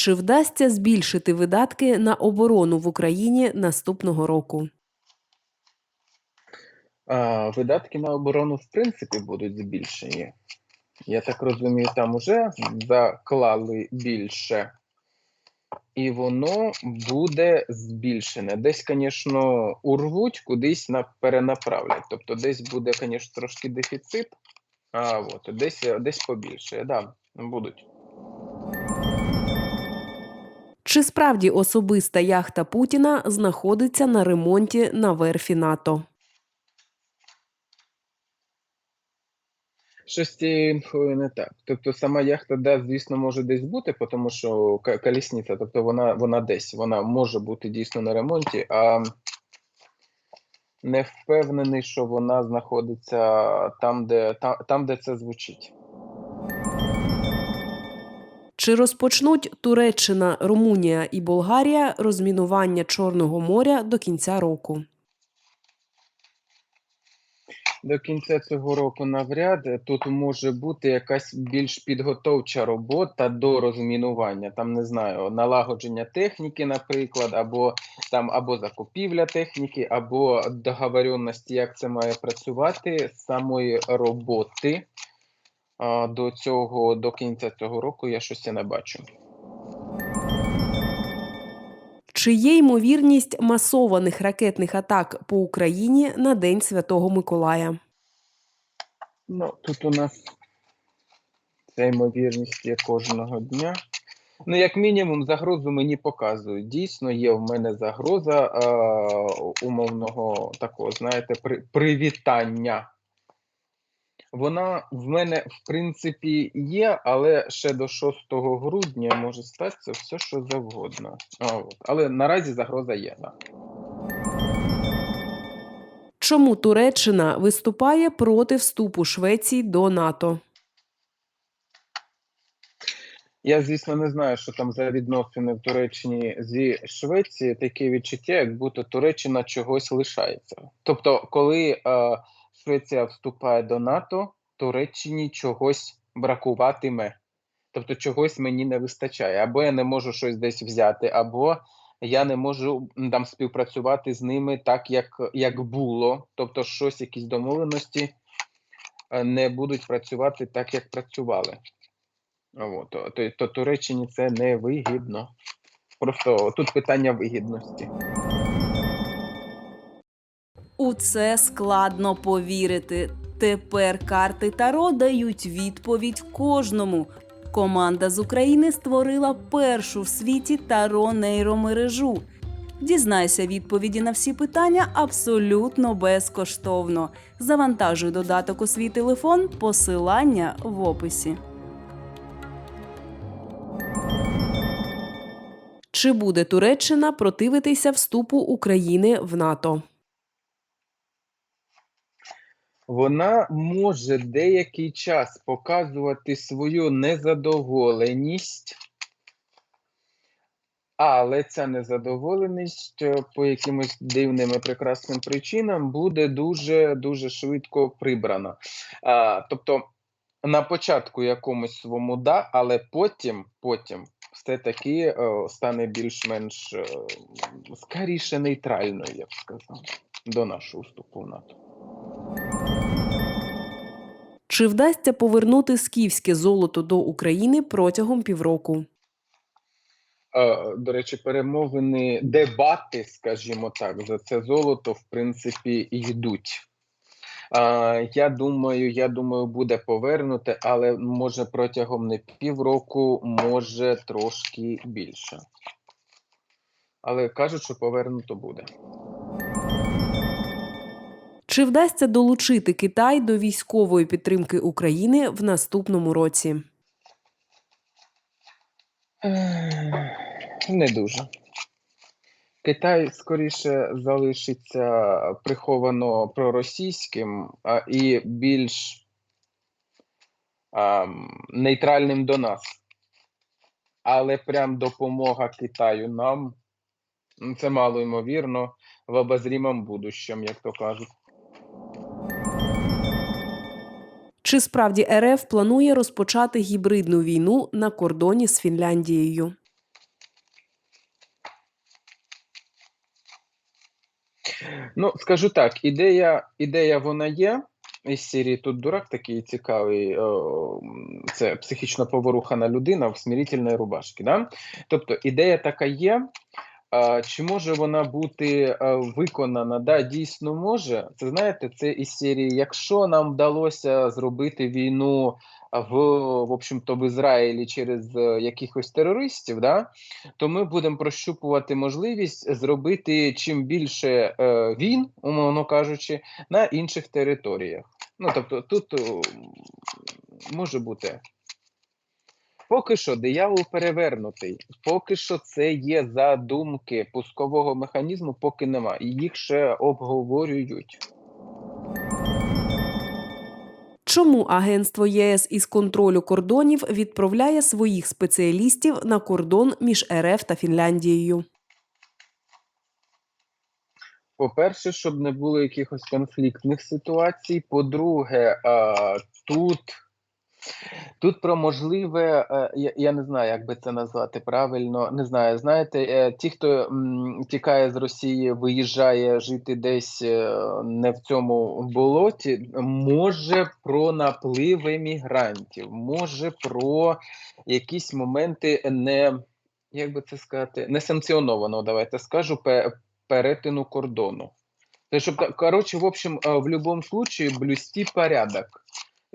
Чи вдасться збільшити видатки на оборону в Україні наступного року? А, видатки на оборону в принципі будуть збільшені. Я так розумію, там уже заклали більше, і воно буде збільшене. Десь, звісно, урвуть, кудись на перенаправлять. Тобто, десь буде, звісно, трошки дефіцит, а от десь, десь побільше. Да, будуть. Чи справді особиста яхта Путіна знаходиться на ремонті на верфі НАТО? Щось цією інфою не так. Тобто сама яхта, да, звісно, може десь бути, тому що колісниця, тобто вона, вона десь, вона може бути дійсно на ремонті, а не впевнений, що вона знаходиться там, де, там, де це звучить. Чи розпочнуть Туреччина, Румунія і Болгарія розмінування Чорного моря до кінця року? До кінця цього року навряд тут може бути якась більш підготовча робота до розмінування. Там не знаю, налагодження техніки, наприклад, або там або закупівля техніки, або договоренності, як це має працювати з самої роботи. А, До цього до кінця цього року я щось не бачу. Чи є ймовірність масованих ракетних атак по Україні на День Святого Миколая? Ну, тут у нас ця ймовірність є кожного дня. Ну, як мінімум, загрозу мені показують. Дійсно, є в мене загроза е, умовного такого, знаєте, при, привітання. Вона в мене, в принципі, є, але ще до 6 грудня може статися все, що завгодно. А, от. Але наразі загроза є. Да. Чому Туреччина виступає проти вступу Швеції до НАТО? Я, звісно, не знаю, що там за відносини в Туреччині зі Швеції. Таке відчуття, як будто Туреччина чогось лишається. Тобто, коли е, Швеція вступає до НАТО, Туреччині чогось бракуватиме. Тобто, чогось мені не вистачає. Або я не можу щось десь взяти, або я не можу там співпрацювати з ними так, як, як було. Тобто, щось, якісь домовленості е, не будуть працювати так, як працювали. От, то, то, то Туреччині це не вигідно. Просто тут питання вигідності. Це складно повірити. Тепер карти Таро дають відповідь кожному. Команда з України створила першу в світі таро нейромережу. Дізнайся відповіді на всі питання абсолютно безкоштовно. Завантажуй додаток у свій телефон, посилання в описі. Чи буде Туреччина противитися вступу України в НАТО? Вона може деякий час показувати свою незадоволеність, але ця незадоволеність е, по якимось дивним і прекрасним причинам буде дуже дуже швидко прибрана. А, тобто на початку якомусь своєму да, але потім, потім все таки е, стане більш-менш е, скоріше нейтральною, я б сказав, до нашого вступу в НАТО. Чи вдасться повернути скіфське золото до України протягом півроку? Е, До речі, перемовини, дебати, скажімо так, за це золото, в принципі, йдуть. Е, Я думаю, я думаю, буде повернуте, але може протягом не півроку, може трошки більше. Але кажуть, що повернуто буде. Чи вдасться долучити Китай до військової підтримки України в наступному році? Не дуже. Китай скоріше залишиться приховано проросійським а, і більш ам, нейтральним до нас. Але прям допомога Китаю нам це мало ймовірно в обозрімому будущем, як то кажуть. Чи справді РФ планує розпочати гібридну війну на кордоні з Фінляндією? Ну, скажу так, ідея ідея вона є. Із Сірії тут дурак такий цікавий, е, це психічно поворухана людина в смірительної рубашці. Да? Тобто ідея така є. А, чи може вона бути а, виконана? Да, дійсно може. Це знаєте, це із серії, якщо нам вдалося зробити війну в, в общем-то, в Ізраїлі через е, якихось терористів, да, то ми будемо прощупувати можливість зробити чим більше е, війн, умовно кажучи, на інших територіях. Ну, тобто, тут о, може бути. Поки що диявол перевернутий. Поки що це є задумки пускового механізму, поки нема. Їх ще обговорюють. Чому агентство ЄС із контролю кордонів відправляє своїх спеціалістів на кордон між РФ та Фінляндією? По-перше, щоб не було якихось конфліктних ситуацій. По-друге, тут, тут про можливе, е, я, не знаю, як би це назвати правильно. Не знаю, знаєте, е, ті, хто тікає з Росії, виїжджає жити десь е, не в цьому болоті, може про наплив емігрантів, може про якісь моменти не. Як би це сказати, несанкціонованого, давайте скажу, перетину кордону. Те, щоб, коротше, в общем, в будь-якому случае блюсти порядок.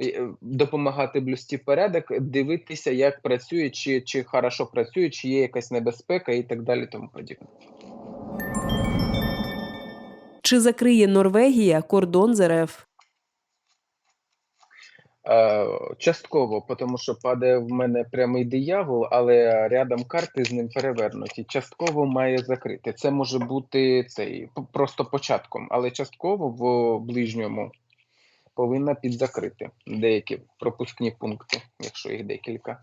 Е, Допомагати блюсти порядок, дивитися, як працює, чи, чи хорошо працює, чи є якась небезпека і так далі. Тому подібне. Чи закриє Норвегія кордон з РФ? Е, частково, тому що падає в мене прямий диявол, але рядом карти з ним перевернуті. Частково має закрити. Це може бути цей просто початком, але частково в ближньому повинна підзакрити деякі пропускні пункти, якщо їх декілька.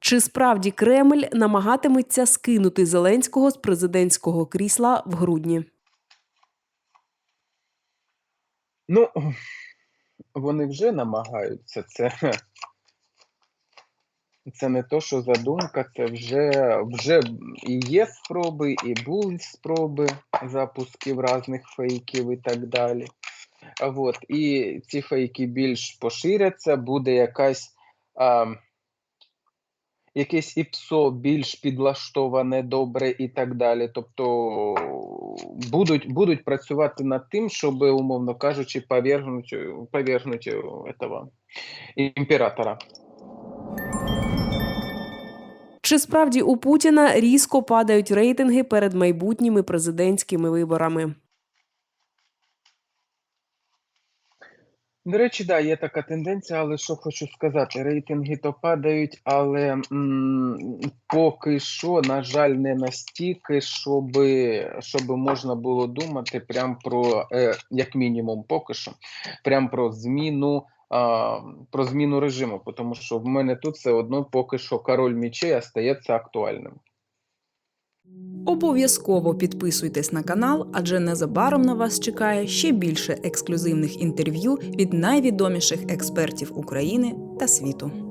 Чи справді Кремль намагатиметься скинути Зеленського з президентського крісла в грудні? Ну, вони вже намагаються. Це, це не то, що задумка, це вже, вже і є спроби, і були спроби запусків різних фейків і так далі. От, і ці фейки більш поширяться, буде якась. А, Якесь ІПСО більш підлаштоване добре і так далі. Тобто будуть, будуть працювати над тим, щоб, умовно кажучи, повергнути, повергнути этого імператора. Чи справді у Путіна різко падають рейтинги перед майбутніми президентськими виборами? До речі, да, є така тенденція, але що хочу сказати, рейтинги то падають, але м, поки що, на жаль, не настільки, щоб, щоб можна було думати прям про, е, як мінімум, поки що, прям про зміну. Про зміну режиму, тому що в мене тут все одно поки що король мічей остається актуальним. Обов'язково підписуйтесь на канал, адже незабаром на вас чекає ще більше ексклюзивних інтерв'ю від найвідоміших експертів України та світу.